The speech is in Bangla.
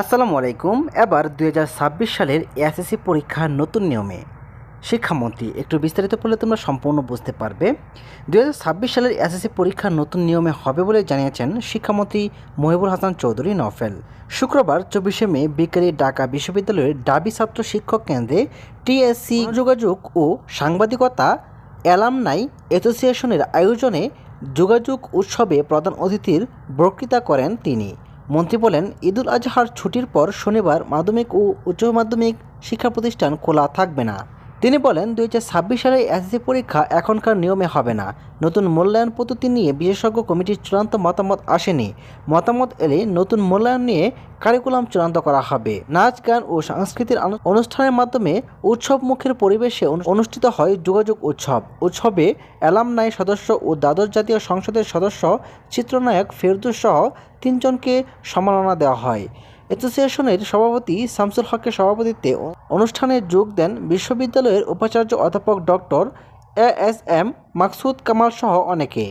আসসালামু আলাইকুম। এবার দুই হাজার ছাব্বিশ সালের এসএসসি পরীক্ষার নতুন নিয়মে। শিক্ষামন্ত্রী, একটু বিস্তারিত পড়লে তোমরা সম্পূর্ণ বুঝতে পারবে। দুই হাজার ছাব্বিশ সালের এসএসসি পরীক্ষার নতুন নিয়মে হবে বলে জানিয়েছেন শিক্ষামন্ত্রী মহিবুল হাসান চৌধুরী নফেল শুক্রবার, চব্বিশে মে, বিকেলে ঢাকা বিশ্ববিদ্যালয়ের ডাবি ছাত্র শিক্ষক কেন্দ্রে টিএসসি যোগাযোগ ও সাংবাদিকতা অ্যালামনাই অ্যাসোসিয়েশনের আয়োজনে যোগাযোগ উৎসবে প্রধান অতিথির বক্তৃতা করেন তিনি। মন্ত্রী বলেন, ঈদুল আজহার ছুটির পর শনিবার মাধ্যমিক ও উচ্চ মাধ্যমিক শিক্ষা প্রতিষ্ঠান খোলা থাকবে না। তিনি বলেন, দুই হাজার ছাব্বিশ সালে এসএসসি পরীক্ষা এখনকার নিয়মে হবে না। নতুন মূল্যায়ন পদ্ধতি নিয়ে বিশেষজ্ঞ কমিটির চূড়ান্ত মতামত আসেনি। মতামত এলে নতুন মূল্যায়ন নিয়ে কারিকুলাম চূড়ান্ত করা হবে। নাচ, গান ও সাংস্কৃতিক অনুষ্ঠানের মাধ্যমে উৎসবমুখের পরিবেশে অনুষ্ঠিত হয় যোগাযোগ উৎসব। উৎসবে অ্যালামনাই সদস্য ও দ্বাদশ জাতীয় সংসদের সদস্য, চিত্রনায়ক ফেরদুস সহ তিনজনকে সম্মাননা দেওয়া হয়। অ্যাসোসিয়েশনের সভাপতি শামসুল হকের সভাপতিত্বে অনুষ্ঠানে যোগ দেন বিশ্ববিদ্যালয়ের উপাচার্য অধ্যাপক doctor A S M Maksud Kamal সহ অনেকে।